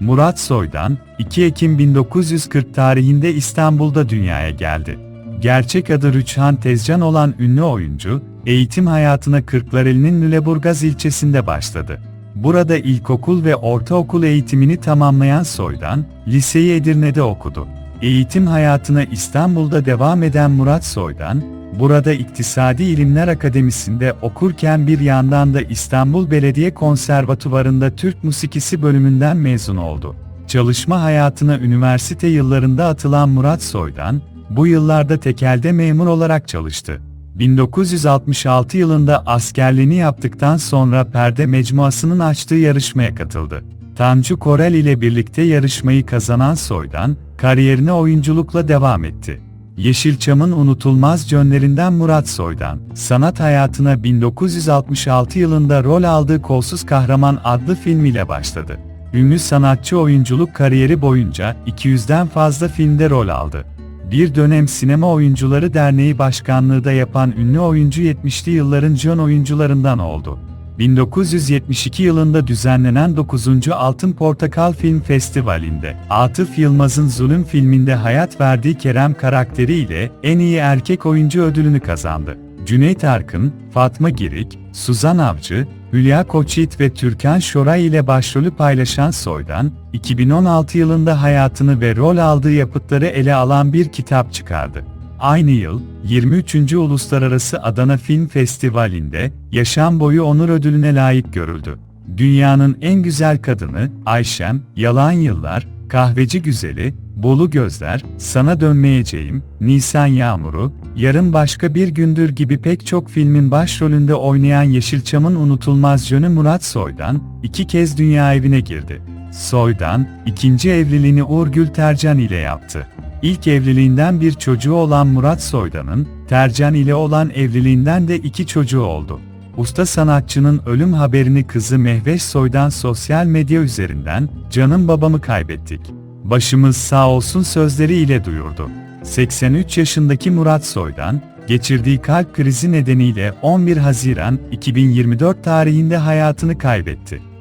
Murat Soydan, 2 Ekim 1940 tarihinde İstanbul'da dünyaya geldi. Gerçek adı Rüçhan Tezcan olan ünlü oyuncu, eğitim hayatına Kırklareli'nin Lüleburgaz ilçesinde başladı. Burada ilkokul ve ortaokul eğitimini tamamlayan Soydan, liseyi Edirne'de okudu. Eğitim hayatına İstanbul'da devam eden Murat Soydan, burada İktisadi İlimler Akademisi'nde okurken bir yandan da İstanbul Belediye Konservatuvarı'nda Türk Musikisi bölümünden mezun oldu. Çalışma hayatına üniversite yıllarında atılan Murat Soydan, bu yıllarda tekelde memur olarak çalıştı. 1966 yılında askerliğini yaptıktan sonra Perde Mecmuası'nın açtığı yarışmaya katıldı. Tanju Korel ile birlikte yarışmayı kazanan Soydan, kariyerine oyunculukla devam etti. Yeşilçam'ın unutulmaz cönlerinden Murat Soydan, sanat hayatına 1966 yılında rol aldığı Kolsuz Kahraman adlı filmiyle başladı. Ünlü sanatçı oyunculuk kariyeri boyunca 200'den fazla filmde rol aldı. Bir dönem Sinema Oyuncuları Derneği Başkanlığı da yapan ünlü oyuncu 70'li yılların jön oyuncularından oldu. 1972 yılında düzenlenen 9. Altın Portakal Film Festivali'nde Atıf Yılmaz'ın Zulüm filminde hayat verdiği Kerem karakteriyle en iyi erkek oyuncu ödülünü kazandı. Cüneyt Arkın, Fatma Girik, Suzan Avcı, Hülya Koçyiğit ve Türkan Şoray ile başrolü paylaşan Soydan, 2016 yılında hayatını ve rol aldığı yapıtları ele alan bir kitap çıkardı. Aynı yıl, 23. Uluslararası Adana Film Festivali'nde Yaşam Boyu Onur Ödülüne layık görüldü. Dünyanın en güzel kadını, Ayşem, Yalan Yıllar, Kahveci Güzeli, Bolu Gözler, Sana Dönmeyeceğim, Nisan Yağmuru, Yarın Başka Bir Gündür gibi pek çok filmin başrolünde oynayan Yeşilçam'ın unutulmaz jönü Murat Soydan, iki kez dünya evine girdi. Soydan, ikinci evliliğini Uğur Gül Tercan ile yaptı. İlk evliliğinden bir çocuğu olan Murat Soydan'ın, Tercan ile olan evliliğinden de iki çocuğu oldu. Usta sanatçının ölüm haberini kızı Mehveş Soydan sosyal medya üzerinden, canım babamı kaybettik. Başımız sağ olsun sözleriyle duyurdu. 83 yaşındaki Murat Soydan, geçirdiği kalp krizi nedeniyle 11 Haziran 2024 tarihinde hayatını kaybetti.